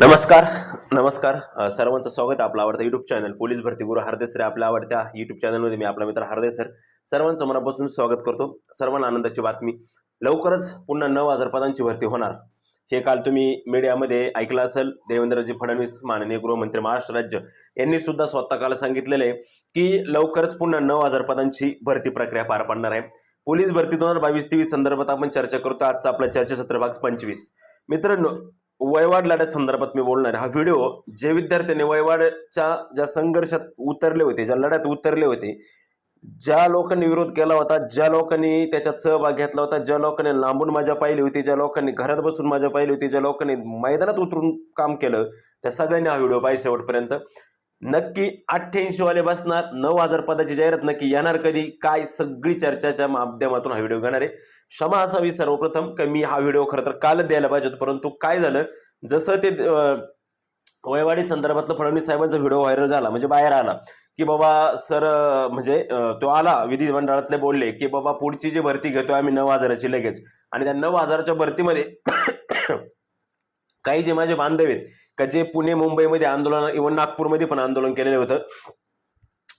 नमस्कार नमस्कार. सर्वांचं स्वागत आपलं आवडतं युट्यूब चॅनल पोलीस भरती गुरु हरदे सर आपल्या आवडत्या युट्यूब चॅनलमध्ये मी आपला मित्र हरदे सर सर्वांचं मनापासून स्वागत करतो. सर्वांना आनंदाची बातमी. लवकरच पुन्हा नऊ हजार पदांची भरती होणार. हे काल तुम्ही मीडियामध्ये ऐकलं असेल. देवेंद्रजी फडणवीस माननीय गृहमंत्री महाराष्ट्र राज्य यांनी सुद्धा स्वतः काल सांगितलेलं आहे की लवकरच पुन्हा नऊ हजार पदांची भरती प्रक्रिया पार पाडणार आहे. पोलीस भरती दोन हजार बावीस तेवीस संदर्भात आपण चर्चा करतो. आजचा आपला चर्चासत्र भाग पंचवीस. मित्रांनो वयवाड लढ्या संदर्भात मी बोलणार हा व्हिडिओ जे विद्यार्थ्यांनी वयवाडच्या ज्या संघर्षात उतरले होते ज्या लढ्यात उतरले होते ज्या लोकांनी विरोध केला होता ज्या लोकांनी त्याच्यात सहभाग घेतला होता ज्या लोकांनी लांबून माझ्या पाहिली होती ज्या लोकांनी घरात बसून माझ्या पाहिली होती ज्या लोकांनी मैदानात उतरून काम केलं त्या सगळ्यांनी हा व्हिडिओ पाहिजे शेवटपर्यंत. नक्की अठ्ठ्याऐंशी वाले बसणार. नऊ हजार पदाची जाहिरात नक्की येणार कधी? काय सगळी चर्चाच्या माध्यमातून हा व्हिडिओ घेणार आहे. क्षमा असावी सर्वप्रथम. की मी हा व्हिडिओ खरं तर कालच द्यायला पाहिजे होता. परंतु काय झालं? जसं ते वयवाडी संदर्भातलं फडणवीस साहेबांचा व्हिडिओ व्हायरल झाला म्हणजे बाहेर आला की बाबा सर म्हणजे तो आला विधिमंडळातले बोलले की बाबा पुढची जी भरती घेतोय आम्ही नऊ हजाराची लगेच. आणि त्या नऊ हजाराच्या भरतीमध्ये काही जे माझे बांधव आहेत का जे पुणे मुंबईमध्ये आंदोलन इव्हन नागपूरमध्ये पण आंदोलन केलेलं होतं.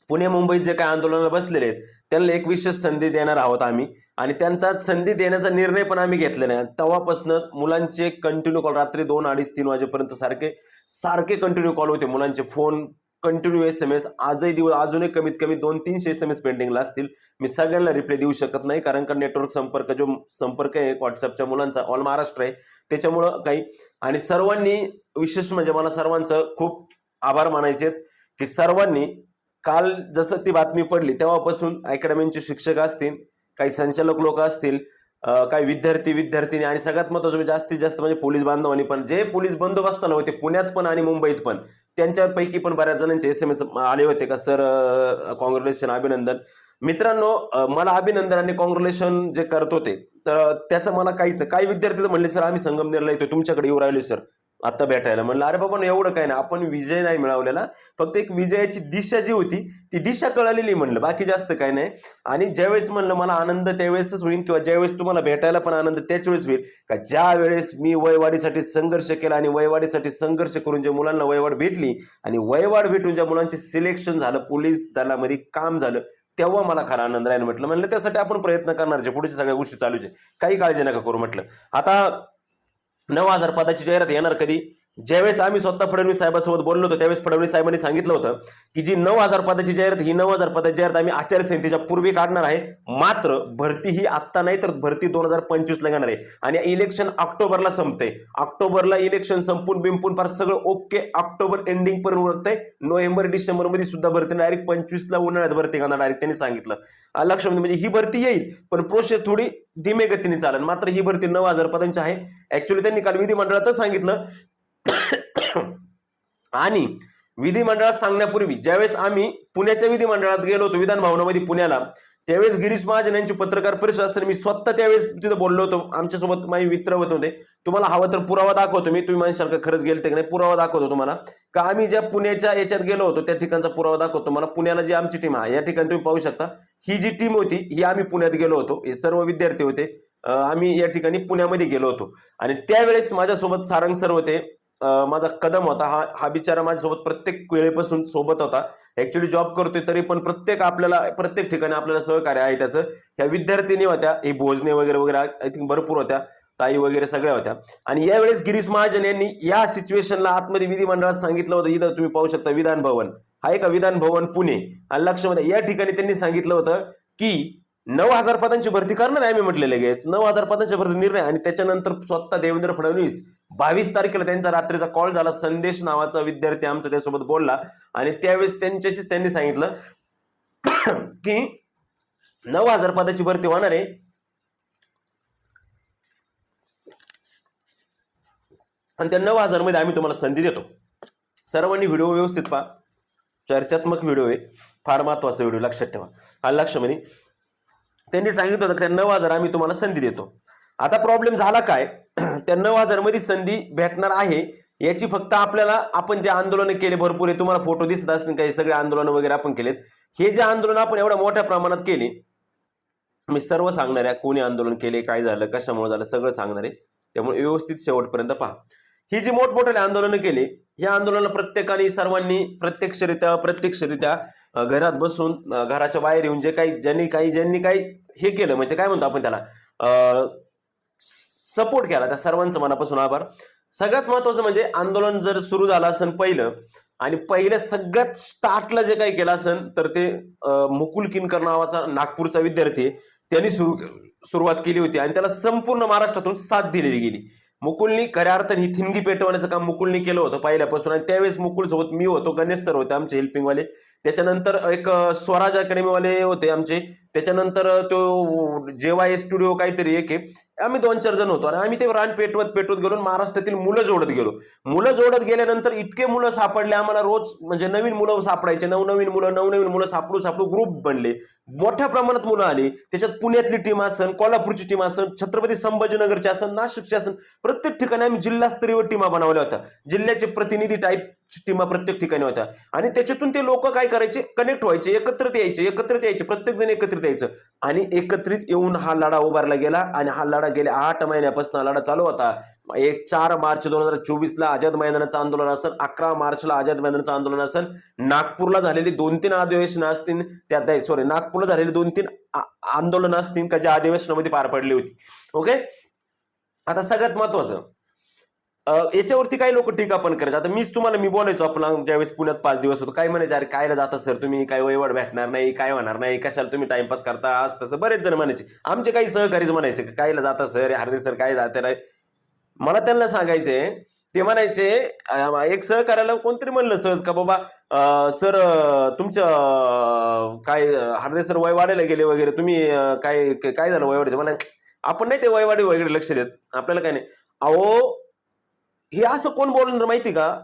पुणे मुंबईत जे काही आंदोलनाला बसलेले आहेत त्यांना एक विशेष संधी देणार आहोत आम्ही. आणि त्यांचा संधी देण्याचा निर्णय पण आम्ही घेतलेला आहे. तेव्हापासून मुलांचे कंटिन्यू कॉल रात्री दोन अडीच तीन वाजेपर्यंत सारखे सारखे कंटिन्यू कॉल होते मुलांचे. Phone continue S M S आजही दिवस अजूनही कमीत कमी दोन तीनशे एस एम एस पेंडिंगला असतील. मी सगळ्यांना रिप्लाय देऊ शकत नाही कारण का नेटवर्क संपर्क जो संपर्क आहे व्हॉट्सअपच्या मुलांचा ऑल महाराष्ट्र आहे. त्याच्यामुळं काही. आणि सर्वांनी विशेष म्हणजे मला सर्वांचं खूप आभार मानायचे की सर्वांनी काल जसं ती बातमी पडली तेव्हापासून अकॅडमींचे शिक्षक असतील काही संचालक लोक असतील काही विद्यार्थी विद्यार्थिनी आणि सगळ्यात महत्वाचं म्हणजे जास्तीत जास्त म्हणजे पोलीस बांधवांनी पण. जे पोलीस बंदोबस्ताला होते पुण्यात पण आणि मुंबईत पण. त्यांच्यापैकी पण बऱ्याच जणांचे एस एम एस आले होते का? सर कॉंग्रॅच्युलेशन अभिनंदन. मित्रांनो मला अभिनंदन आणि कॉंग्रॅच्युलेशन जे करत होते तर त्याचं मला काहीच नाही. काही विद्यार्थी म्हणले सर आम्ही संगमनेरला येतो तुमच्याकडे येऊ राहिलो सर. आता भेटायला. म्हणलं अरे बाबा एवढं काय नाही. आपण विजय नाही मिळवलेला. फक्त एक विजयाची दिशा जी होती ती दिशा कळालेली म्हणलं. बाकी जास्त काय नाही. आणि ज्यावेळेस म्हणलं मला आनंद त्यावेळेसच होईल किंवा ज्यावेळेस तुम्हाला भेटायला पण आनंद त्याच वेळेस होईल का ज्या वेळेस मी वयवाडीसाठी संघर्ष केला आणि वयवाडीसाठी संघर्ष करून ज्या मुलांना वयवाड भेटली आणि वयवाड भेटून ज्या मुलांचे सिलेक्शन झालं पोलीस दलामध्ये काम झालं तेव्हा मला खरा आनंद राहील म्हटलं. म्हणलं त्यासाठी आपण प्रयत्न करणार जे पुढच्या सगळ्या गोष्टी चालूच आहे काही काळजी नका करू म्हटलं. आता नऊ हजार पदाची जाहिरात येणार कधी? ज्यावेळेस आम्ही स्वतः फडणवीस साहेबांसोबत बोललो होतो त्यावेळेस फडणवीस साहेबांनी सांगितलं होतं की जी नऊ हजार पदाची जाहिरात ही नऊ हजार पदाची जाहिरात आम्ही आचारसंहितेच्या पूर्वी काढणार आहे. मात्र भरती ही आत्ता नाही तर भरती दोन हजार पंचवीस ला घेणार आहे. आणि इलेक्शन ऑक्टोबरला संपते ऑक्टोबरला इलेक्शन संपून बिंपून फार सगळं ओके ऑक्टोबर एंडिंग पर्यंत उरतंय नोव्हेंबर डिसेंबरमध्ये सुद्धा भरती डायरेक्ट पंचवीसला उन्हाळ्यात भरती करणार डायरेक्ट त्यांनी सांगितलं. आ, लक्षामध्ये म्हणजे ही भरती येईल पण प्रोसेस थोडी धीमे गतीने चालेल. मात्र ही भरती नऊ हजार पदांची आहे. ऍक्च्युली त्यांनी काल विधिमंडळातच सांगितलं आणि विधिमंडळात सांगण्यापूर्वी ज्यावेळेस आम्ही पुण्याच्या विधिमंडळात गेलो होतो विधान भवनामध्ये पुण्याला त्यावेळेस गिरीश महाजन यांची पत्रकार परिषद असताना मी स्वतः त्यावेळेस तिथं बोललो होतो. आमच्यासोबत माझे मित्र होत होते. तुम्हाला हवं तर पुरावा दाखवतो. मी तुम्ही माझ्यासारखं खरंच गेले ते नाही? पुरावा दाखवतो तुम्हाला. का आम्ही ज्या पुण्याच्या याच्यात गेलो होतो त्या ठिकाणचा पुरावा दाखवतो मला पुण्याला जी आमची टीम आहे या ठिकाणी तुम्ही पाहू शकता. ही जी टीम होती ही आम्ही पुण्यात गेलो होतो. हे सर्व विद्यार्थी होते. आम्ही या ठिकाणी पुण्यामध्ये गेलो होतो. आणि त्यावेळेस माझ्यासोबत सारंग सर होते. माझा कदम होता. हा हा बिचारा माझ्यासोबत प्रत्येक वेळेपासून सोबत होता. ऍक्च्युली जॉब करतोय तरी पण प्रत्येक आपल्याला प्रत्येक ठिकाणी आपल्याला सहकार्य आहे त्याचं. ह्या विद्यार्थिनी होत्या हे भोजने वगैरे वगैरे आय थिंक भरपूर होत्या. ताई वगैरे सगळ्या होत्या. आणि यावेळेस गिरीश महाजन यांनी या सिच्युएशनला आतमध्ये विधिमंडळात सांगितलं होतं. इथं तुम्ही पाहू शकता विधान भवन. हा का विधान भवन पुणे. आणि लक्षामध्ये या ठिकाणी त्यांनी सांगितलं होतं की नऊ हजार पदांची भरती करणार आहे आम्ही म्हटले लगेच नऊ हजार पदांची भरती निर्णय. आणि त्याच्यानंतर स्वतः देवेंद्र फडणवीस बावीस तारखेला त्यांचा रात्रीचा कॉल झाला. संदेश नावाचा विद्यार्थी आमचा त्यासोबत बोलला. आणि त्यावेळेस त्यांच्याशीच त्यांनी सांगितलं की नऊ हजार पदाची भरती होणार आहे. आणि त्या नऊ हजारमध्ये आम्ही तुम्हाला संधी देतो. सर्वांनी व्हिडिओ व्यवस्थित पहा. चर्चात्मक व्हिडिओ आहे. फार महत्त्वाचा व्हिडिओ लक्षात ठेवा. हा लक्षामध्ये त्यांनी सांगितलं होतं त्या नऊ हजार आम्ही तुम्हाला संधी देतो. आता प्रॉब्लेम झाला काय? त्या नऊ हजारमध्ये संधी भेटणार आहे. याची फक्त आपल्याला आपण जे आंदोलन केले भरपूर आहे तुम्हाला फोटो दिसत असतील काही सगळे आंदोलन वगैरे आपण केलेत. हे जे आंदोलन आपण एवढ्या मोठ्या प्रमाणात केले मी सर्व सांगणार आहे कोणी आंदोलन केले काय झालं कशामुळे झालं सगळं सांगणार आहे. त्यामुळे व्यवस्थित शेवटपर्यंत पहा. ही जी मोठमोठ्याने आंदोलनं केली या आंदोलनाला प्रत्येकाने सर्वांनी प्रत्यक्षरित्या प्रत्यक्षरित्या घरात बसून घराच्या बाहेर येऊन जे काही ज्यांनी काही ज्यांनी काही हे केलं म्हणजे काय म्हणतो आपण त्याला? सपोर्ट केला. त्या सर्वांचं मनापासून आभार. सगळ्यात महत्वाचं म्हणजे आंदोलन जर सुरू झालं असेल पहिलं आणि पहिल्या सगळ्यात स्टार्टला जे काही केलं असेल तर ते मुकुल किनकर नावाचा नागपूरचा विद्यार्थी त्यांनी सुरू सुरुवात केली होती आणि त्याला संपूर्ण महाराष्ट्रातून साथ दिलेली गेली. मुकुलनी खऱ्या अर्थाने ही थिंगी पेटवण्याचं काम मुकुलनी केलं होतं पहिल्यापासून आणि त्यावेळेस मुकुल सोबत मी होतो. गणेश सर होते आमचे हेल्पिंगवाले त्याच्यानंतर एक स्वराज अकॅडमीवाले होते आमचे. त्याच्यानंतर तो जेवाय स्टुडिओ काहीतरी एक आहे. आम्ही दोन चार जण होतो आणि आम्ही ते रान पेटवत पेटवत गेलो आणि महाराष्ट्रातील मुलं जोडत गेलो. मुलं जोडत गेल्यानंतर इतके मुलं सापडले आम्हाला रोज म्हणजे नवीन मुलं सापडायचे नवनवीन मुलं नवनवीन मुलं सापडू सापडू ग्रुप बनले. मोठ्या प्रमाणात मुलं आली. त्याच्यात पुण्यातली टीम असन कोल्हापूरची टीम असन छत्रपती संभाजीनगरची असन नाशिकची असन प्रत्येक ठिकाणी आम्ही जिल्हास्तरीय टीमा बनवल्या होत्या. जिल्ह्याचे प्रतिनिधी टाईप टीमा प्रत्येक ठिकाणी होत्या. आणि त्याच्यातून ते लोक काय करायचे? कनेक्ट व्हायचे एकत्रित यायचे एकत्रित यायचे प्रत्येक जण एकत्रित यायचं आणि एकत्रित येऊन हा लढा उभारला गेला आणि हा लढा गेल्या आठ महिन्यापासून लढा चालू होता. एक चार मार्च दोन हजार चोवीसला आझाद मैदानाचं आंदोलन असेल अकरा मार्चला आझाद मैदानाचं आंदोलन असेल नागपूरला झालेली दोन तीन अधिवेशनं असतील त्यात सॉरी नागपूरला झालेली दोन तीन आंदोलन असतील का ज्या अधिवेशनामध्ये पार पडली होती. ओके आता सगळ्यात महत्वाचं याच्यावरती काही लोक टीका पण करायचे. आता मीच तुम्हाला मी बोलायचो आपण ज्यावेळेस पुण्यात पाच दिवस होतो काय म्हणायचे अरे कायला जाता सर तुम्ही? काय वयवड भेटणार नाही काय होणार नाही? कशाला तुम्ही टाइमपास करता? आज तसं बरेच जण म्हणायचे. आमचे काही सहकारीच म्हणायचे कायला जाता सर? हरदे सर काय जाते नाही? मला त्यांना सांगायचे ते म्हणायचे एक सहकार्याला कोणतरी म्हणलं सहज का बाबा सर तुमचं काय हरदे सर वय वाढायला गेले वगैरे तुम्ही काय काय झालं वय वाढायचं मला आपण नाही ते वयवाडी वगैरे लक्ष देत आपल्याला काय नाही. अहो हे असं कोण बोलणार माहिती का?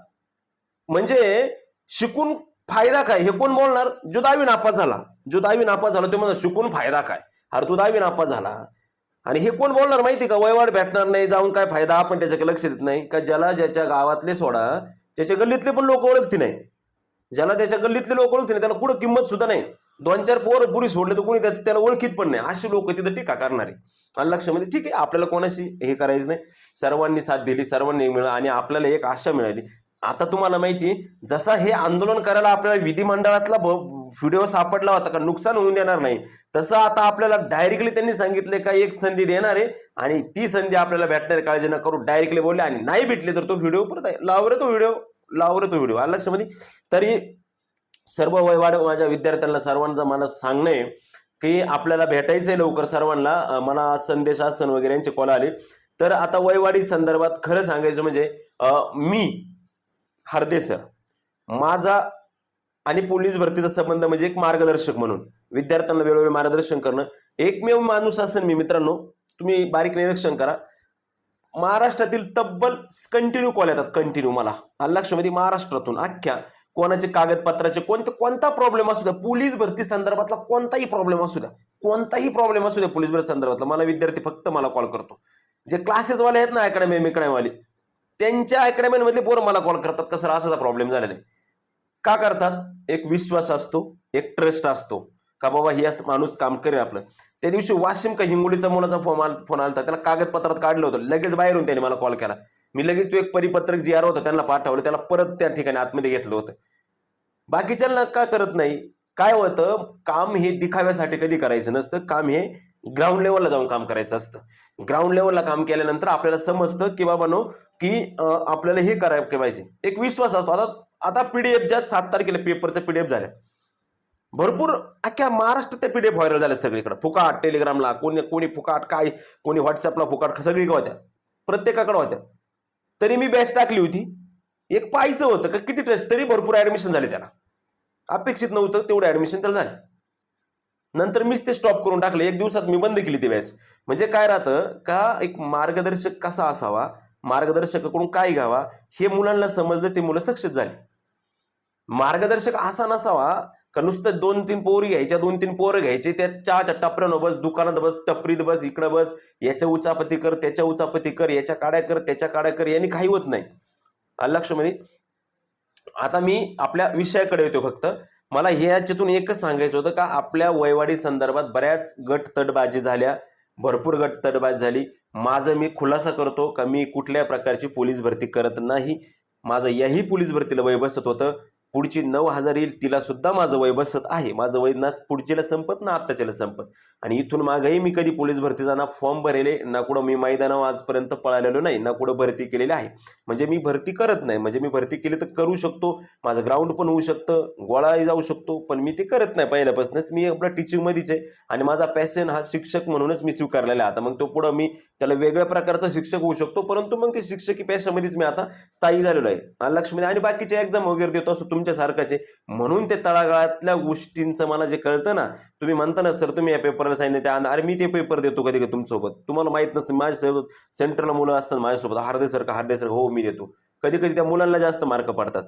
म्हणजे शिकून फायदा काय? हे कोण बोलणार? जो दहावी नापास झाला. जो दहावी नापास झाला. तो म्हणा शिकून फायदा काय? अरे तू दहावी नापास झाला. आणि हे कोण बोलणार माहिती का? वयवाड भेटणार नाही जाऊन काय फायदा? आपण त्याच्याकडे लक्ष देत नाही. का ज्याला ज्याच्या गावातले सोडा त्याच्या गल्लीतले पण लोक ओळखती नाही. ज्याला त्याच्या गल्लीतले लोक ओळखते नाही त्याला कुठं किंमत सुद्धा नाही. दोन चार पोर पुरी सोडले तर कोणी त्याचं त्याला ओळखीत पण नाही. अशी लोक तिथं टीका करणारे. आणि लक्षामध्ये ठीक आहे आपल्याला कोणाशी हे करायचं नाही. सर्वांनी साथ दिली सर्वांनी मिळालं आणि आपल्याला एक आशा मिळाली. आता तुम्हाला माहिती आहे, जसा हे आंदोलन करायला आपल्याला विधिमंडळातला व्हिडिओ सापडला होता का नुकसान होऊन देणार नाही. तसं आता आपल्याला डायरेक्टली त्यांनी सांगितले का एक संधी देणार आहे. आणि ती संधी आपल्याला भेटणार काळजी न करू डायरेक्टली बोलले आणि नाही भेटले तर तो व्हिडिओ परत आहे. तो व्हिडिओ लावरे तो व्हिडिओ. आलं लक्षामध्ये तरी सर्व वयवाड माझ्या विद्यार्थ्यांना सर्वांचं मला सांगणं आहे की आपल्याला भेटायचं आहे लवकर सर्वांना. मला संदेश आसन वगैरे यांचे कॉल आले. तर आता वयवाडी संदर्भात खरं सांगायचं म्हणजे मी हरदे सर माझा आणि पोलीस भरतीचा संबंध म्हणजे एक मार्गदर्शक म्हणून विद्यार्थ्यांना वेळोवेळी मार्गदर्शन करणं. एकमेव माणूस असेल मी मित्रांनो तुम्ही बारीक निरीक्षण करा. महाराष्ट्रातील तब्बल कंटिन्यू कॉल येतात कंटिन्यू मला. लक्षामध्ये महाराष्ट्रातून अख्ख्या कोणाचे कागदपत्राचे कोणते कोणता प्रॉब्लेम असू द्या पोलीस भरती संदर्भातला कोणताही प्रॉब्लेम असू द्या कोणताही प्रॉब्लेम असू द्या पोलीस भरती संदर्भातला. मला विद्यार्थी फक्त मला कॉल करतो. जे क्लासेसवाले आहेत ना अकॅडमी अकॅडमीवाले त्यांच्या अकॅडमीमधले पोरं मला कॉल करतात का? सर असाचा प्रॉब्लेम झालेला आहे. का करतात? एक विश्वास असतो एक ट्रस्ट असतो. का बाबा हे असं माणूस काम करेल आपलं. त्या दिवशी वाशिम का हिंगोलीचा मुलाचा फोन आला फोन आला होता त्याला कागदपत्रात काढलं होतं. लगेच बाहेरून त्याने मला कॉल केला. मी लगेच तो एक परिपत्रक जी आर होतं त्यांना पाठवलं. त्याला परत त्या ठिकाणी आतमध्ये घेतलं होतं. बाकीच्यांना का करत नाही? काय होतं? काम हे दिखाव्यासाठी कधी करायचं नसतं. काम हे ग्राउंड लेवलला जाऊन काम करायचं असतं. ग्राउंड लेवलला काम केल्यानंतर आपल्याला समजतं की बाबानो की आपल्याला हे करायला पाहिजे. एक विश्वास असतो. आता आता पीडीएफ ज्या सात तारखेला पेपरचं पीडीएफ झाल्या भरपूर अख्ख्या महाराष्ट्रात त्या पीडीएफ व्हायरल झाल्या सगळीकडे. फुकाट टेलिग्रामला कोणी कोणी फुकाट काय कोणी व्हॉट्सअपला फुकाट सगळीकडे होत्या. प्रत्येकाकडे होत्या. तरी मी बॅच टाकली होती. एक पाहायचं होतं का किती टेस्ट तरी भरपूर ऍडमिशन झाले त्याला. अपेक्षित नव्हतं तेवढं ऍडमिशन त्याला झालं. नंतर मीच ते स्टॉप करून टाकले. एक दिवसात मी बंद केली ती बॅच म्हणजे काय राहतं का एक मार्गदर्शक कसा असावा मार्गदर्शकाकडून काय घ्यावा हे मुलांना समजलं ते मुलं सक्सेस झाले. मार्गदर्शक असा नसावा का नुसतं दोन तीन पोरी घ्यायच्या दोन तीन पोरं घ्यायचे त्या चहाच्या टपऱ्यानं बस दुकानात बस टपरीत बस इकडं बस याच्या उचापती कर त्याच्या उचापती कर याच्या काड्या कर त्याच्या काड्या कर यांनी काही होत नाही. लक्षामध्ये आता मी आपल्या विषयाकडे येतो फक्त. मला ह्याच्यातून एकच सांगायचं होतं का आपल्या वयवाडी संदर्भात बऱ्याच गट तडबाजी झाल्या भरपूर गट तडबाजी झाली. माझं मी खुलासा करतो का मी कुठल्या प्रकारची पोलीस भरती करत नाही. माझं याही पोलीस भरतीला वय बसत होतं. पुढची नऊ हजार येईल तिला सुद्धा माझं वय बसत आहे. माझं वय ना पुढच्याला संपत ना आत्ताच्याला संपत. आणि इथून मागेही मी कधी पोलीस भरतीचा ना फॉर्म भरेले ना कुठं मी मैदानावर आजपर्यंत पळालेलो नाही ना कुठं भरती केलेली आहे. म्हणजे मी भरती करत नाही. म्हणजे मी भरती केली तर करू शकतो. माझं ग्राउंड पण होऊ शकतं गोळाही जाऊ शकतो पण मी ते करत नाही पहिल्यापासूनच. मी आपलं टीचिंगमध्येच आहे आणि माझा पॅशन हा शिक्षक म्हणूनच मी स्वीकारलेला आहे. आता मग तो पुढं मी त्याला वेगळ्या प्रकारचा शिक्षक होऊ शकतो परंतु मग ते शिक्षकी पॅशनमध्येच मी आता स्थायी झालेलो आहे. लक्ष्मी आणि बाकीचे एक्झाम वगैरे देतो असं तुमच्यासारखंच. आहे म्हणून ते तळागाळातल्या गोष्टींचं मला जे कळतं ना तुम्ही म्हणता ना सर तुम्ही या पेपरला सांगितलं त्या अरे मी ते पेपर देतो कधी कधी तुमच्यासोबत. तुम्हाला माहीत नसतं माझ्यासोबत सेंटरला मुलं असतात माझ्यासोबत. हार्दे सर का हार्दे सर हो मी देतो. कधी कधी त्या मुलांना जास्त मार्क पडतात.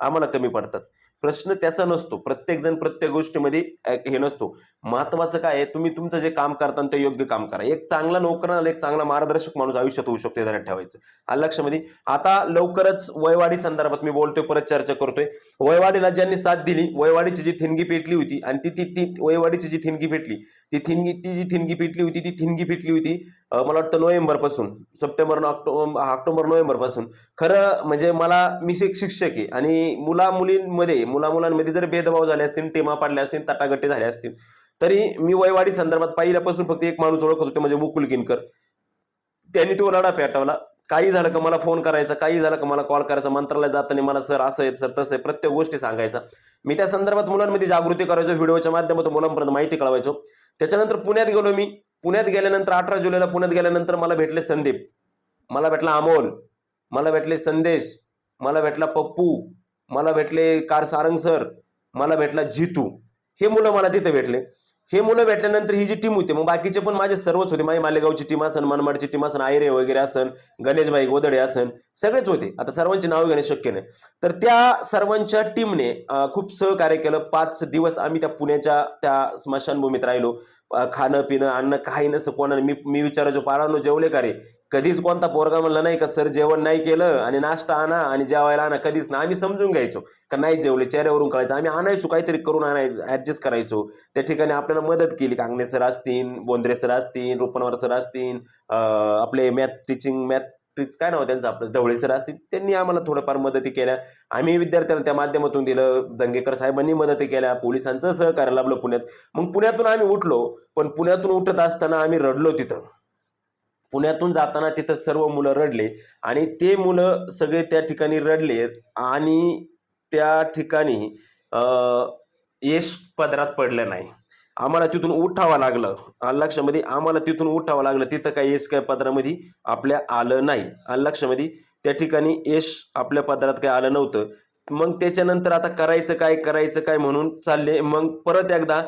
आम्हाला कमी पडतात. प्रश्न त्याचा नसतो. प्रत्येक जण प्रत्येक गोष्टीमध्ये हे नसतो. महत्वाचं काय आहे? तुम्ही तुमचं जे काम करता ते योग्य काम करा. एक चांगला नोकर एक चांगला मार्गदर्शक माणूस आयुष्यात होऊ शकतो ध्यानात ठेवायचं. आणि लक्षामध्ये? आता लवकरच वयवाडी संदर्भात मी बोलतोय परत चर्चा करतोय. वयवाडीला ज्यांनी साथ दिली वयवाडीची जी थिनगी पेटली होती आणि ती ती ती वयवाडीची जी थिनगी पेटली ती थिनगी ती जी थिनगी पिटली होती ती थिनगी पिटली होती मला वाटतं नोव्हेंबरपासून सप्टेंबर ऑक्टोबर ऑक्टोबर नोव्हेंबरपासून खरं म्हणजे मला मी एक शिक्षक आहे आणि मुला मुलींमध्ये मुला मुलांमध्ये जर भेदभाव झाले असतील टेमा पाडल्या असतील तटागट्टे झाले असतील तरी मी वयवाडी संदर्भात पहिल्यापासून फक्त एक माणूस ओळखत होतो म्हणजे मुकुल किनकर. त्यांनी तो लढा पेटवला. काही झालं का मला फोन करायचा काही झालं का मला कॉल करायचा मंत्रालयात जाताना मला सर असं आहे सर तसं आहे प्रत्येक गोष्टी सांगायचा. मी त्या संदर्भात मुलांमध्ये जागृती करायचो व्हिडिओच्या माध्यमातून मुलांपर्यंत माहिती कळवायचो. त्याच्यानंतर पुण्यात गेलो मी. पुण्यात गेल्यानंतर अठरा जुलैला पुण्यात गेल्यानंतर मला भेटले संदीप. मला भेटला अमोल. मला भेटले संदेश. मला भेटला पप्पू. मला भेटले कार सारंग सर. मला भेटला जितू. हे मुलं मला तिथे भेटले. हे मुलं भेटल्यानंतर ही जी टीम होती मग बाकीचे पण माझे सर्वच होते. माझी मालेगावची टीम असन मनमाडची टीम असन आयरे वगैरे असन गणेशबाई गोदडे असन सगळेच होते. आता सर्वांची नावं घेणे शक्य नाही. तर त्या सर्वांच्या टीमने खूप सहकार्य केलं. पाच दिवस आम्ही त्या पुण्याच्या त्या स्मशानभूमीत राहिलो. खाणं पिणं अन्न काही नसं कोणाला मी मी विचारायचो पारानो जेवले का रे? कधीच कोणता पोरगा म्हणला नाही का सर जेवण नाही केलं आणि नाश्ता आणा आणि जेवायला आणा. कधीच ना आम्ही समजून घ्यायचो का नाही जेवले चेहऱ्यावरून कळायचं. आम्ही आणायचो काहीतरी करून आणायचं ऍडजस्ट करायचो. त्या ठिकाणी आपल्याला मदत केली. कांगणे सर असतील बोंद्रे सर असतील रुपनवर सर असतील आपले मॅथ टीचिंग मॅथ टीच काय नाव त्यांचं आपलं ढवळे सर असतील त्यांनी आम्हाला थोडंफार मदती केल्या. आम्ही विद्यार्थ्यांना त्या माध्यमातून दिलं. दंगेकर साहेबांनी मदती केल्या. पोलिसांचं सहकार्य लाभलं पुण्यात. मग पुण्यातून आम्ही उठलो पण पुण्यातून उठत असताना आम्ही रडलो तिथं. पुण्यातून जाताना तिथं सर्व मुलं रडले आणि ते मुलं सगळे त्या ठिकाणी रडले आणि त्या ठिकाणी यश पदरात पडलं नाही. आम्हाला तिथून उठावं लागलं. आलं आम्हाला तिथून उठावं लागलं. तिथं काही यश काय पदरामध्ये आपल्या आलं नाही. आलं त्या ठिकाणी यश आपल्या पदरात काही आलं नव्हतं. मग त्याच्यानंतर आता करायचं काय करायचं काय म्हणून चालले. मग परत एकदा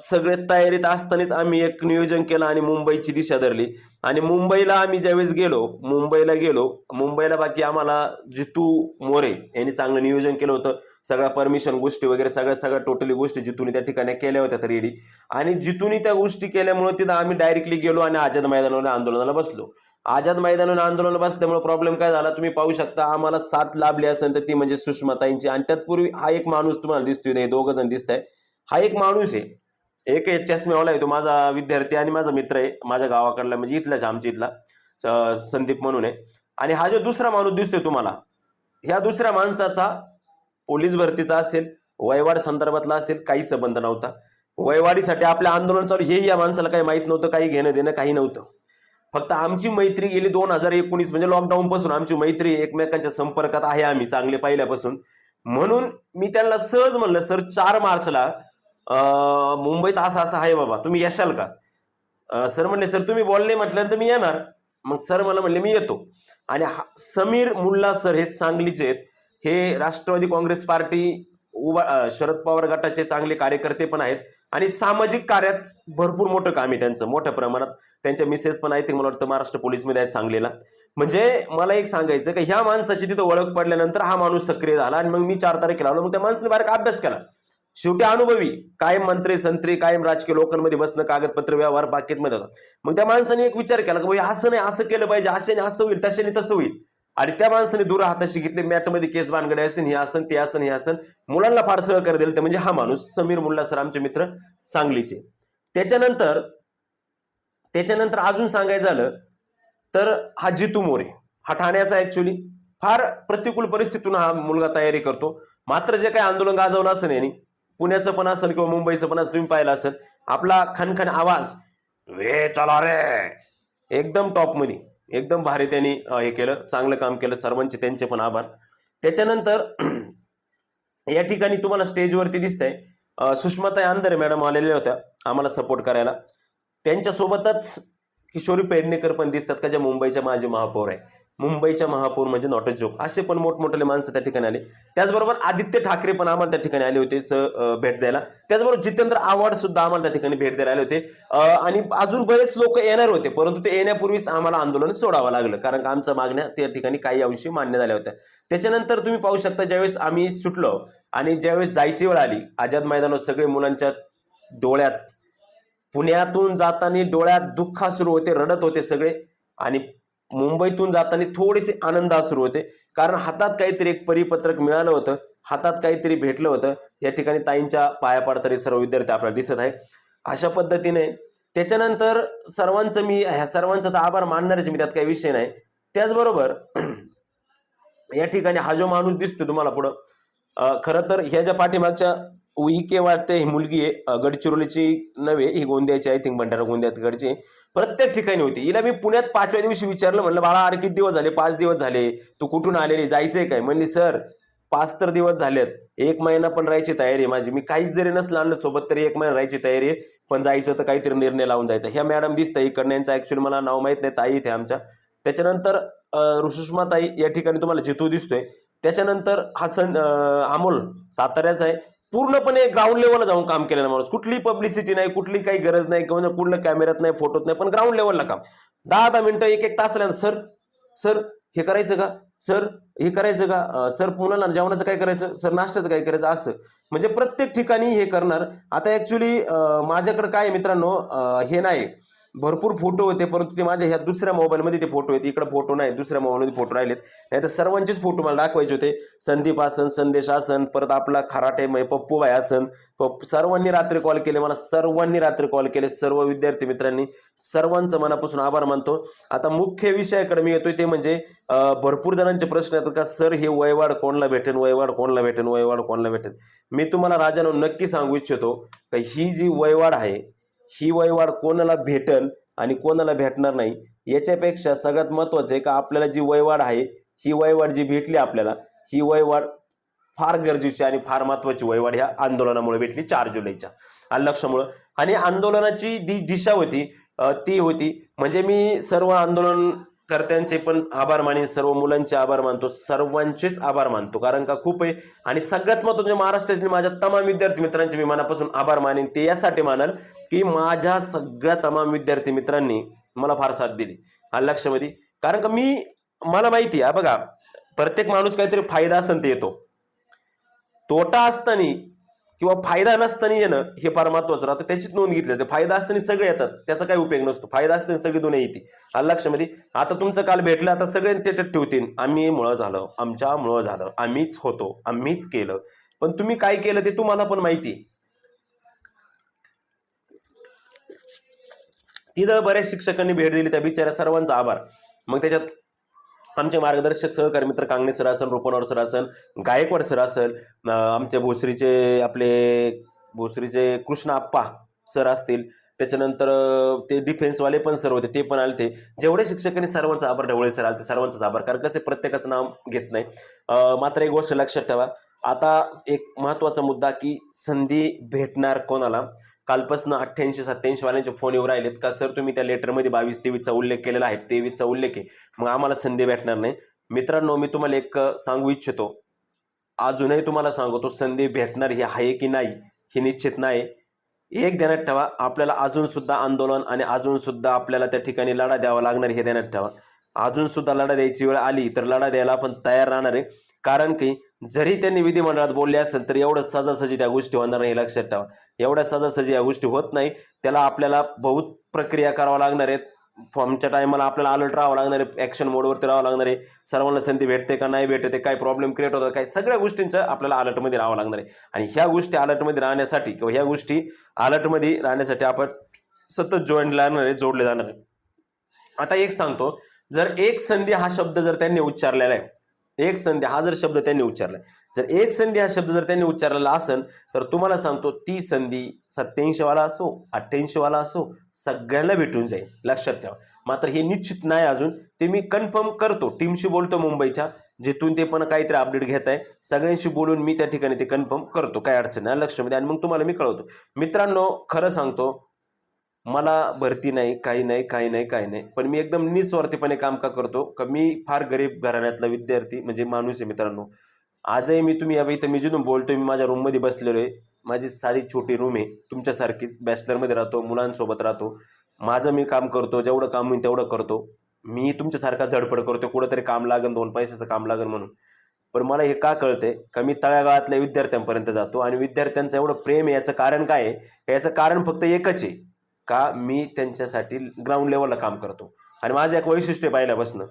सगळे तयारीत असतानाच आम्ही एक नियोजन केलं आणि मुंबईची दिशा धरली. आणि मुंबईला आम्ही ज्यावेळेस गेलो मुंबईला गेलो मुंबईला बाकी आम्हाला जितू मोरे यांनी चांगलं नियोजन केलं होतं. सगळ्या परमिशन गोष्टी वगैरे सगळ्या सगळ्या टोटली गोष्टी जितूनी त्या ठिकाणी केल्या होत्या रेडी आणि जितूनी त्या गोष्टी केल्यामुळे तिथं आम्ही डायरेक्टली गेलो आणि आझाद मैदानावर आंदोलनाला बसलो. आझाद मैदानावर आंदोलन बसल्यामुळे प्रॉब्लेम काय झाला तुम्ही पाहू शकता आम्हाला साथ लाभली असेल तर ती म्हणजे सुषमाताईंची. आणि तत्पूर्वी हा एक माणूस तुम्हाला दिसतोय दोघं जण दिसत आहे हा एक माणूस आहे. एक चष्मेवाला आहे. तो माझा विद्यार्थी आणि माझा मित्र आहे. माझ्या गावाकडला म्हणजे इथलाच आमच्या इथला संदीप म्हणून आहे. आणि हा जो दुसरा माणूस दिसतोय तुम्हाला ह्या दुसऱ्या माणसाचा पोलीस भरतीचा असेल वयवाड संदर्भातला असेल काही संबंध नव्हता. वयवाडीसाठी आपल्या आंदोलन चालू हे या माणसाला काही माहीत नव्हतं काही घेणं देणं काही नव्हतं. फक्त आमची मैत्री गेली दोन हजार एकोणीस म्हणजे लॉकडाऊन पासून आमची मैत्री एकमेकांच्या संपर्कात आहे आम्ही चांगले पहिल्यापासून. म्हणून मी त्यांना सहज म्हणलं सर चार मार्चला मुंबईत असं असं आहे बाबा. तुम्ही येशाल का? सर म्हणले सर तुम्ही बोलले म्हटल्यानंतर मी येणार. मग सर मला म्हणले मी येतो. आणि समीर मुल्ला सर हे सांगलीचे आहेत. हे राष्ट्रवादी काँग्रेस पार्टी उभा शरद पवार गटाचे चांगले कार्यकर्ते पण आहेत. आणि सामाजिक कार्यात भरपूर मोठं काम आहे त्यांचं मोठ्या प्रमाणात. त्यांच्या मिसेस पण आहेत मला वाटतं महाराष्ट्र पोलीसमध्ये आहेत सांगलीला. म्हणजे मला एक सांगायचं की ह्या माणसाची तिथं ओळख पडल्यानंतर हा माणूस सक्रिय झाला आणि मग मी चार तारखेला आलो मग त्या माणसाने बारीक अभ्यास केला. शेवटी अनुभवी कायम मंत्री संत्री कायम राजकीय लोकांमध्ये बसणं कागदपत्र व्यवहार बाकीमध्ये होता मग त्या माणसाने एक विचार केला की असं नाही असं केलं पाहिजे अशाने असं होईल तशाने तसं होईल. आणि त्या माणसाने दूर हाताशी घेतले मॅटमध्ये केस बांधगडे असतील हे असन ते असन हे असन. मुलांना फार सहकार्य दिलं ते म्हणजे हा माणूस समीर मुल्ला सर आमचे मित्र सांगलीचे. त्याच्यानंतर त्याच्यानंतर अजून सांगायचं झालं तर हा जितू मोरे हा ठाण्याचा ऍक्च्युली फार प्रतिकूल परिस्थितीतून हा मुलगा तयारी करतो. मात्र जे काही आंदोलन गाजवलं असं नाही पुण्याचं पण असेल किंवा मुंबईचं पण असेल तुम्ही पाहिलं असेल. आपला खनखन आवाज वे चला रे. एकदम टॉपमध्ये एकदम भारी त्यांनी हे केलं चांगलं काम केलं सर्वांचे त्यांचे पण आभार. त्याच्यानंतर या ठिकाणी तुम्हाला स्टेजवरती दिसतंय अं, सुषमाताई आंधरे मॅडम आलेल्या होत्या आम्हाला सपोर्ट करायला. त्यांच्यासोबतच किशोरी पेडणेकर पण दिसतात का ज्या मुंबईच्या माजी महापौर आहे मुंबईच्या महापौर म्हणजे नॉट अ जोक असे पण मोठमोठे माणसं त्या ठिकाणी आले. त्याचबरोबर आदित्य ठाकरे पण आम्हाला त्या ठिकाणी आले होते स- भेट द्यायला. त्याचबरोबर जितेंद्र आव्हाड सुद्धा आम्हाला त्या ठिकाणी भेट द्यायला आले होते. आणि अजून बरेच लोक येणार होते परंतु ते येण्यापूर्वीच आम्हाला आंदोलन सोडावं लागलं. कारण का आमच्या मागण्या त्या ठिकाणी काही अंशी मान्य झाल्या होत्या. त्याच्यानंतर तुम्ही पाहू शकता ज्यावेळेस आम्ही सुटलो आणि ज्यावेळेस जायची वेळ आली आझाद मैदानावर सगळे मुलांच्या डोळ्यात पुण्यातून जाताना डोळ्यात दुःख सुरू होते रडत होते सगळे. आणि मुंबईतून जाताना थोडेसे आनंद सुरू होते. कारण हातात काहीतरी एक परिपत्रक मिळालं होतं. हातात काहीतरी भेटलं होतं. या ठिकाणी ताईंच्या पाया पडताना सर्व विद्यार्थी आपल्याला दिसत आहे अशा पद्धतीने त्याच्यानंतर सर्वांचं मी ह्या सर्वांचा तर आभार मानणारच मी त्यात काही विषय नाही. त्याचबरोबर या ठिकाणी हा जो माणूस दिसतो तुम्हाला पुढं खरं तर ह्या ज्या पाठीमागच्या उईके वाटते ही मुलगी आहे. गडचिरोलीची नव्हे ही गोंदियाची आय थिंक भंडारा गोंदियाकडची प्रत्येक ठिकाणी होती. हिला मी पुण्यात पाचव्या दिवशी विचारलं म्हणलं बाळा अरे किती दिवस झाले? पाच दिवस झाले. तू कुठून आलेली? जायचंय काय? म्हणली सर पाच तर दिवस झालेत. एक महिना पण राहायची तयारी आहे माझी. मी काहीच जरी नसलं आणलं सोबत तरी एक महिना राहायची तयारी आहे. पण जायचं तर काहीतरी निर्णय लावून जायचा. ह्या मॅडम दिसतं इकडनं यांचं ऍक्च्युली मला नाव माहीत नाही ताई इथे आमच्या. त्याच्यानंतर ऋषुष्मा ताई या ठिकाणी तुम्हाला जितू दिसतोय. त्याच्यानंतर हा सन अमोल साताऱ्याचा आहे. पूर्णपणे ग्राउंड लेवलला जाऊन काम केलेलं माणूस. कुठली पब्लिसिटी नाही कुठली काही गरज नाही किंवा कुठलं कॅमेऱ्यात नाही फोटोत नाही पण ग्राउंड लेवलला काम. दहा दहा मिनिटं एक एक तास आल्यानंतर सर सर हे करायचं का? सर हे करायचं का? सर पुन्हा जेवणाचं काय करायचं? सर नाश्त्याचं काय करायचं? असं. म्हणजे प्रत्येक ठिकाणी हे करणार. आता ऍक्च्युली माझ्याकडे काय मित्रांनो? हे नाही. भरपूर फोटो होते परंतु ते माझ्या ह्या दुसऱ्या मोबाईलमध्ये ते फोटो आहेत. इकडे फोटो नाही दुसऱ्या मोबाईलमध्ये फोटो राहिलेत. नाही तर सर्वांचेच फोटो मला दाखवायचे होते. संदीप आसन संदेश आसन परत आपला खराटे मय पप्पूबाई आसन. पप्पू सर्वांनी रात्री कॉल केले मला सर्वांनी रात्री कॉल केले सर्व विद्यार्थी मित्रांनी. सर्वांचं मनापासून आभार मानतो. आता मुख्य विषयाकडे मी येतोय ते म्हणजे भरपूर जणांचे प्रश्न येतात का सर हे वयवाड कोणला भेटेन? वयवाड कोणला भेटेन? वयवाड कोणला भेटेन? मी तुम्हाला राजानो नक्की सांगू इच्छितो का ही जी वयवाड आहे ही वयवाढ कोणाला भेटल आणि कोणाला भेटणार नाही याच्यापेक्षा सगळ्यात महत्त्वाचं आहे का आपल्याला जी वयवाड आहे ही वयवाढ जी भेटली आपल्याला ही वयवाढ फार गरजेची आणि फार महत्वाची वयवाढ ह्या आंदोलनामुळे भेटली चार जुलैच्या लक्षामुळं आणि आंदोलनाची जी दिशा होती ती होती म्हणजे मी सर्व आंदोलनकर्त्यांचे पण आभार मानेन सर्व मुलांचे आभार मानतो सर्वांचेच आभार मानतो कारण का खूप आहे. आणि सगळ्यात महत्त्वाचं म्हणजे महाराष्ट्रातील माझ्या तमाम विद्यार्थी मित्रांचे मी मनापासून आभार मानेन ते यासाठी मानल की माझ्या सगळ्या तमाम विद्यार्थी मित्रांनी मला फार साथ दिली. हा लक्षामध्ये कारण का मी मला माहिती आहे बघा प्रत्येक माणूस काहीतरी फायदा असेल ते येतो. तोटा असताना किंवा फायदा नसताना येणं हे फार महत्वाचं राहतं. त्याचीच नोंद घेतली जाते. फायदा असताना सगळे येतात. त्याचा काही उपयोग नसतो. फायदा असताना सगळी दोन्ही येते हा लक्षामध्ये आता तुमचं काल भेटलं आता सगळे टेटत ठेवतील. आम्ही मुळं झालं. आमच्या मुळं झालं. आम्हीच होतो. आम्हीच केलं. पण तुम्ही काय केलं ते तुम्हाला पण माहिती तिथं बऱ्याच शिक्षकांनी भेट दिली त्या बिचाऱ्या सर्वांचा आभार. मग त्याच्यात आमचे मार्गदर्शक सहकारी मित्र कांगणे सर असेल रुपनवर सर असेल गायकवाड सर असेल आमचे भोसरीचे आपले भोसरीचे कृष्ण आप्पा सर असतील. त्याच्यानंतर ते डिफेन्सवाले पण सर होते ते पण आले ते जेवढे शिक्षकांनी सर्वांचा आभार ढवळे सर आले ते सर्वांचाच आभार. कारण कसे प्रत्येकाचं नाव घेत नाही. मात्र एक गोष्ट लक्षात ठेवा. आता एक महत्त्वाचा मुद्दा की संधी भेटणार कोणाला? कालपासून अठ्ठ्याऐंशी सत्याऐंशी वाल्यांचे फोन येऊ राहिलेत. का सर तुम्ही त्या लेटरमध्ये बावीस तेवीसचा उल्लेख केलेला आहे? तेवीसचा उल्लेख आहे. मग आम्हाला संधी भेटणार नाही. मित्रांनो मी तुम्हाला एक सांगू इच्छितो. अजूनही तुम्हाला सांगतो संधी भेटणार ही आहे की नाही हे निश्चित नाही. एक ध्यानात ठेवा आपल्याला अजून सुद्धा आंदोलन आणि अजून सुद्धा आपल्याला त्या ठिकाणी लढा द्यावा लागणार हे ध्यानात ठेवा. अजून सुद्धा लढा द्यायची वेळ आली तर लढा द्यायला आपण तयार राहणार आहे. कारण की जरी त्यांनी विधिमंडळात बोलले असेल तर एवढं सजासजी त्या गोष्टी होणार नाही लक्षात ठेवा. एवढ्या सजासजी या गोष्टी होत नाही. त्याला आपल्याला बहुत प्रक्रिया करावं लागणार आहेत. फॉर्मच्या टायमाला आपल्याला अलर्ट राहावं लागणार आहे. ॲक्शन मोडवरती राहावं लागणार आहे. सर्वांना संधी भेटते का नाही भेटते काय प्रॉब्लेम क्रिएट होतात काय सगळ्या गोष्टींचं आपल्याला अलर्टमध्ये राहावं लागणार आहे. आणि ह्या गोष्टी अलर्टमध्ये राहण्यासाठी किंवा ह्या गोष्टी अलर्टमध्ये राहण्यासाठी आपण सतत जॉईन लागणार आहे जोडले जाणार आहे. आता एक सांगतो. जर एक संधी हा शब्द जर त्यांनी उच्चारलेला आहे एक संधी हा जर शब्द त्यांनी उच्चारला. जर एक संधी हा शब्द जर त्यांनी उच्चारलेला असेल तर तुम्हाला सांगतो ती संधी सत्याऐंशीवाला असो अठ्ठ्याऐंशीवाला असो सगळ्यांना भेटून जाईल. लक्षात ठेवा. मात्र हे निश्चित नाही अजून. ते मी कन्फर्म करतो टीमशी बोलतो मुंबईच्या जिथून ते पण काहीतरी अपडेट घेत आहे. सगळ्यांशी बोलून मी त्या ठिकाणी ते कन्फर्म करतो. काय अडचण नाही. लक्षामध्ये आणि मग तुम्हाला मी कळवतो. मित्रांनो खरं सांगतो मला भरती नाही काही नाही काही नाही काही नाही. पण मी एकदम निस्वार्थीपणे काम का करतो? का मी फार गरीब घराण्यातला विद्यार्थी म्हणजे माणूस आहे मित्रांनो. आजही मी तुम्ही या इथं मी जिथून बोलतो मी माझ्या रूममध्ये बसलेलो आहे. माझी सारी छोटी रूम आहे. तुमच्यासारखीच बॅचलरमध्ये राहतो मुलांसोबत राहतो. माझं मी काम करतो जेवढं काम होईल तेवढं करतो. मी तुमच्यासारखा धडपड करतो कुठंतरी काम लागेल दोन पैशाचं काम लागन म्हणून. पण मला हे का कळतंय? का मी तळ्यागाळातल्या विद्यार्थ्यांपर्यंत जातो आणि विद्यार्थ्यांचं एवढं प्रेम आहे याचं कारण काय आहे? याचं कारण फक्त एकच आहे. का मी त्यांच्यासाठी ग्राउंड लेवलला काम करतो? आणि माझं एक वैशिष्ट्य पाहिल्यापासून.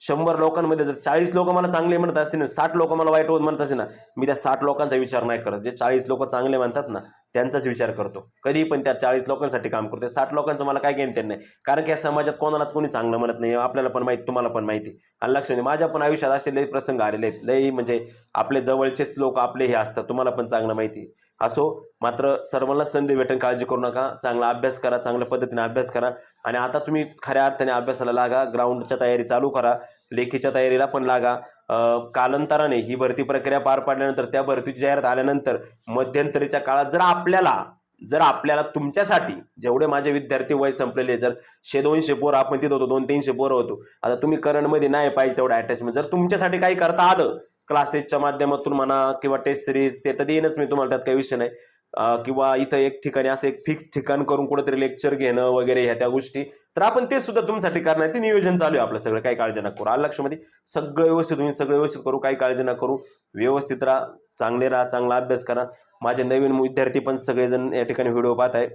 शंभर लोकांमध्ये जर चाळीस लोक मला चांगले म्हणत असतील ना साठ लोक मला वाईट होत म्हणत असतील ना मी त्या साठ लोकांचा विचार नाही करत. जे चाळीस लोक चांगले म्हणतात ना त्यांचाच विचार करतो. कधी पण त्या चाळीस लोकांसाठी काम करतो साठ लोकांचं मला काय घेणं त्यांना नाही. कारण की या समाजात कोणालाच कोणी चांगलं म्हणत नाही. आपल्याला पण माहिती तुम्हाला पण माहिती. आणि लक्ष माझ्या पण आयुष्यात असे लई प्रसंग आलेले आहेत. लई म्हणजे आपले जवळचेच लोक आपले हे असतात. तुम्हाला पण चांगलं माहिती आहे. असो मात्र सर्वांना संधी भेटेन काळजी करू नका. चांगला अभ्यास करा चांगल्या पद्धतीने अभ्यास करा. आणि आता तुम्ही खऱ्या अर्थाने अभ्यासाला लागा ग्राउंडच्या तयारी चालू करा लेखीच्या तयारीला पण लागा. कालांतराने ही भरती प्रक्रिया पार पाडल्यानंतर त्या भरतीची जाहिरात आल्यानंतर मध्यंतरीच्या काळात जर आपल्याला जर आपल्याला तुमच्यासाठी जेवढे माझे विद्यार्थी वय संपलेले जर शे दोनशे पोरं आपण तिथं होतो दोन तीनशे पोरं होतो आता तुम्ही करंटमध्ये नाही पाहिजे तेवढं अटॅचमेंट जर तुमच्यासाठी काही करता आलं क्लासेसच्या माध्यमातून म्हणा किंवा टेस्ट सिरीज ते तर देईनच मी तुम्हाला त्यात काही विषय नाही. किंवा इथं एक ठिकाणी असं एक फिक्स ठिकाण करून कुठेतरी लेक्चर घेणं वगैरे ह्या त्या गोष्टी. तर आपण ते सुद्धा तुमच्यासाठी करणार ते नियोजन चालू आहे आपलं सगळं. काही काळजी नका करू. आलं लक्षामध्ये सगळं व्यवस्थित होईल सगळं व्यवस्थित करू. काही काळजी नका करू. व्यवस्थित राहा. चांगले राहा चांगला अभ्यास करा. माझे नवीन विद्यार्थी पण सगळेजण या ठिकाणी व्हिडिओ पाहत आहे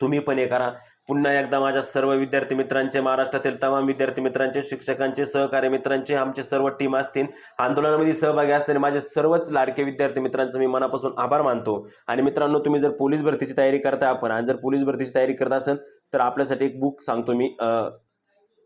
तुम्ही पण हे करा. पुन्हा एकदा माझ्या सर्व विद्यार्थी मित्रांचे महाराष्ट्रातील तमाम विद्यार्थी मित्रांचे शिक्षकांचे सहकार्य मित्रांचे आमचे सर्व टीम असतील आंदोलनामध्ये सहभागी असणारे माझे सर्वच लाडके विद्यार्थी मित्रांचं मी मनापासून आभार मानतो. आणि मित्रांनो तुम्ही जर पोलीस भरतीची तयारी करता आपण आणि जर पोलीस भरतीची तयारी करत असेल तर आपल्यासाठी एक बुक सांगतो मी.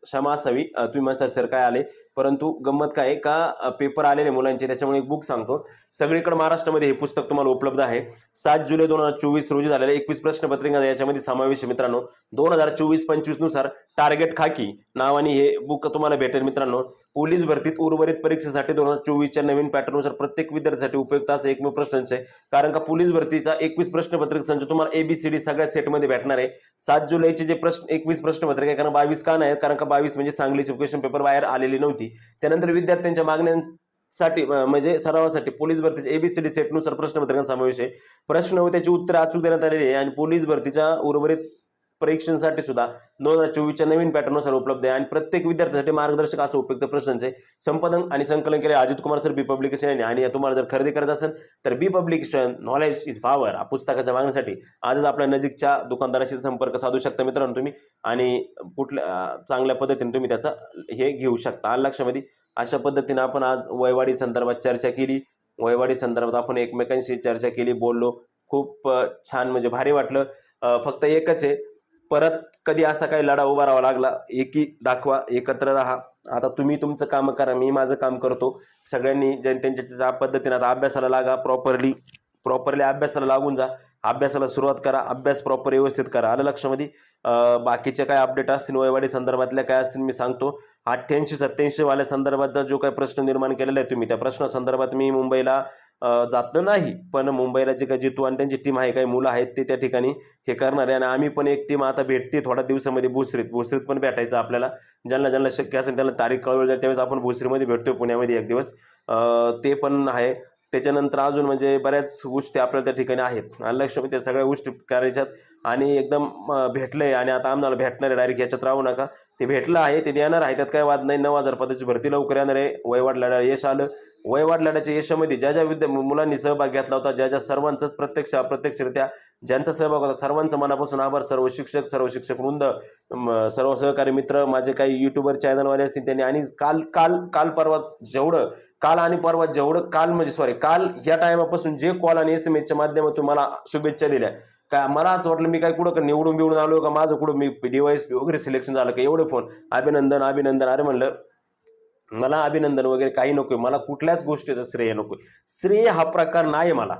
क्षमा असावी तुम्ही म्हणता सर काय आले? परंतु गंमत काय आहे? का पेपर आलेले मुलांचे त्याच्यामुळे एक बुक सांगतो. सगळीकडे महाराष्ट्रामध्ये हे पुस्तक तुम्हाला उपलब्ध आहे. सात जुलै दोन हजार चोवीस रोजी झालेल्या एकवीस प्रश्नपत्रिका याच्यामध्ये समावेश आहे मित्रांनो. दोन हजार चोवीस पंचवीसनुसार टार्गेट खाकी नावाने हे बुक तुम्हाला भेटेल मित्रांनो. पोलीस भरतीत उर्वरित परीक्षेसाठी दोन हजार चोवीसच्या नवीन पॅटर्ननुसार प्रत्येक विद्यार्थ्यासाठी उपयुक्त असं एकमेव प्रश्नांचे आहे. कारण का पोलीस भरतीचा एकवीस प्रश्नपत्रिका संच तुम्हाला एबीसीडी सगळ्या सेटमध्ये भेटणार आहे. सात जुलैचे जे प्रश्न एकवीस प्रश्नपत्रिका आहे कारण बावीस का नाही कारण का बावीस म्हणजे सांगलीचे क्वेश्चन पेपर बाहेर आलेली नव्हती. त्यानंतर विद्यार्थ्यांच्या मागण्यांसाठी म्हणजे सरावासाठी पोलीस भरतीच्या एबीसीडी सेटनुसार प्रश्नपत्रिकांचा समावेश आहे. प्रश्न व त्याची उत्तरं अचूक देण्यात आलेली आहे आणि पोलीस भरतीच्या उर्वरित परीक्षांसाठी सुद्धा दोन हजार चोवीसच्या नवीन पॅटर्ननुसार उपलब्ध आहे. आणि प्रत्येक विद्यार्थ्यासाठी मार्गदर्शक असं उपयुक्त प्रश्नांचे म्हणजे संपादन आणि संकलन केले Ajit Kumar sir B publication यांनी. आणि तुम्हाला जर खरेदी करायचं असेल तर B publication knowledge is power पुस्तकाच्या मागण्यासाठी आजच आपल्या नजीकच्या दुकानदाराशी संपर्क साधू शकता मित्रांनो तुम्ही. आणि कुठल्या चांगल्या पद्धतीने तुम्ही त्याचा हे घेऊ शकता. आलं लक्षामध्ये अशा पद्धतीने आपण आज वयवाडी संदर्भात चर्चा केली. वयवाडी संदर्भात आपण एकमेकांशी चर्चा केली बोललो. खूप छान म्हणजे भारी वाटलं. फक्त एकच आहे परत कधी असा काही लढा उभा राहावा लागला एकी दाखवा एकत्र राहा. आता तुम्ही तुमचं काम करा मी माझं काम करतो. सगळ्यांनी जनतेच्या त्या पद्धतीने आता अभ्यासाला लागा प्रॉपरली प्रॉपरली अभ्यासाला लागून जा. अभ्यासाला सुरुवात करा. अभ्यास प्रॉपर व्यवस्थित करा. आलं लक्षामध्ये बाकीचे काय अपडेट असतील? वयवाडी संदर्भातल्या काय असतील? मी सांगतो. अठ्ठ्याऐंशी सत्त्याऐंशी वाल्या संदर्भात जो काही प्रश्न निर्माण केलेला आहे तुम्ही त्या प्रश्नासंदर्भात मी मुंबईला जातं नाही. पण मुंबईला जे काही जितू आणि त्यांची टीम आहे काही मुलं आहेत ते त्या ठिकाणी हे करणार आहे. आणि आम्ही पण एक टीम आता भेटते थोड्या दिवसामध्ये भोसरीत. भोसरीत पण भेटायचं आपल्याला. ज्यांना ज्यांना शक्य असेल त्यांना तारीख कळवली जाईल त्यावेळेस आपण भोसरीमध्ये भेटतोय पुण्यामध्ये एक दिवस. ते पण आहे. त्याच्यानंतर अजून म्हणजे बऱ्याच गोष्टी आपल्याला त्या ठिकाणी आहेत. लक्ष्मी म्हणजे त्या सगळ्या गोष्टी करायच्यात. आणि एकदम भेटलं आहे आणि आता आम्हाला भेटणार आहे डायरेक्ट याच्यात राहू नका. ते भेटलं आहे ते देणार आहे. त्यात काय वाद नाही. नऊ हजार पदाची भरती लवकर येणार आहे. वयवाड लढा यश आलं. वयवाड लढ्याच्या यशामध्ये ज्या ज्या विद्या मुलांनी सहभाग घेतला होता ज्या ज्या सर्वांचाच प्रत्यक्ष अप्रत्यक्षरित्या ज्यांचा सहभाग होता सर्वांचा मनापासून आभार. सर्व शिक्षक सर्व शिक्षक वृंद सर्व सहकारी मित्र माझे काही युट्यूबर चॅनलवाले असतील त्यांनी आणि काल काल काल परवा जेवढं काल आणि परवा जेवढं काल म्हणजे सॉरी काल या टायमापासून जे कॉल आणि एस एम एसच्या माध्यमातून मला शुभेच्छा दिल्या. काय मला असं वाटलं मी काय कुठं का निवडून बिवडून आलो का माझं कुठं मी डीवायस वगैरे सिलेक्शन झालं का एवढे फोन अभिनंदन अभिनंदन. अरे म्हणलं मला अभिनंदन वगैरे काही नकोय. मला कुठल्याच गोष्टीचं श्रेय नकोय. श्रेय हा प्रकार नाही मला.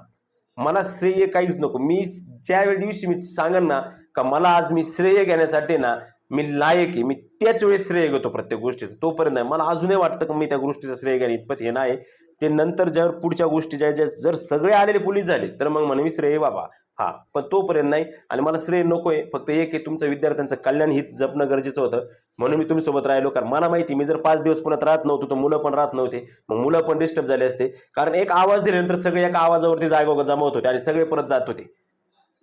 मला श्रेय काहीच नको. मी ज्या दिवशी मी सांगेन ना का मला आज मी श्रेय घेण्यासाठी ना मी लायक आहे मी त्याच वेळेस श्रेय घेतो प्रत्येक गोष्टीचं. तोपर्यंत नाही मला अजूनही वाटतं की मी त्या गोष्टीचं श्रेय घेणे इतपत हे नाही. ते नंतर जर पुढच्या गोष्टी ज्या ज्या जर सगळे आलेले पोलीस झाले तर मग म्हणे मी श्रेय बाबा. हा पण तोपर्यंत नाही आणि मला श्रेय नको आहे फक्त एक आहे तुमचं विद्यार्थ्यांचं कल्याण हित जपणं गरजेचं होतं. म्हणून मी तुम्ही सोबत राहिलो कारण मला माहिती मी जर पाच दिवस पुण्यात राहत नव्हतो तर मुलं पण राहत नव्हते. मग मुलं पण डिस्टर्ब झाले असते. कारण एक आवाज दिल्यानंतर सगळे एका आवाजावरती जागा जमवत होते आणि सगळे परत जात होते.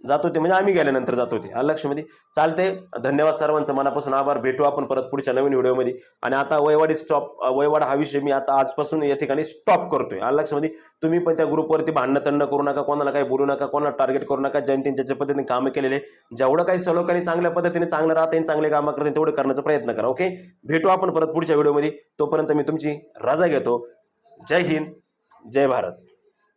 जात होते म्हणजे आम्ही गेल्यानंतर जात होते आलं लक्षमध्ये चालते धन्यवाद सर्वांचं. मनापासून आभार. भेटू आपण परत पुढच्या नवीन व्हिडिओमध्ये. आणि आता वयवाडी स्टॉप वयवाड हा विषय मी आता आजपासून या ठिकाणी स्टॉप करतोय. आलं लक्षमध्ये तुम्ही पण त्या ग्रुपवरती भांडणं तंड करू नका. कोणाला काही बोलू नका कोणाला टार्गेट करू नका. ज्यांनी ज्याच्या पद्धतीने कामं केलेले जेवढं काही सलोकांनी चांगल्या पद्धतीने चांगलं राहते चांगले कामं करते तेवढं करण्याचा प्रयत्न करा ओके भेटू आपण परत पुढच्या व्हिडिओमध्ये. तोपर्यंत मी तुमची रजा घेतो. जय हिंद. जय भारत.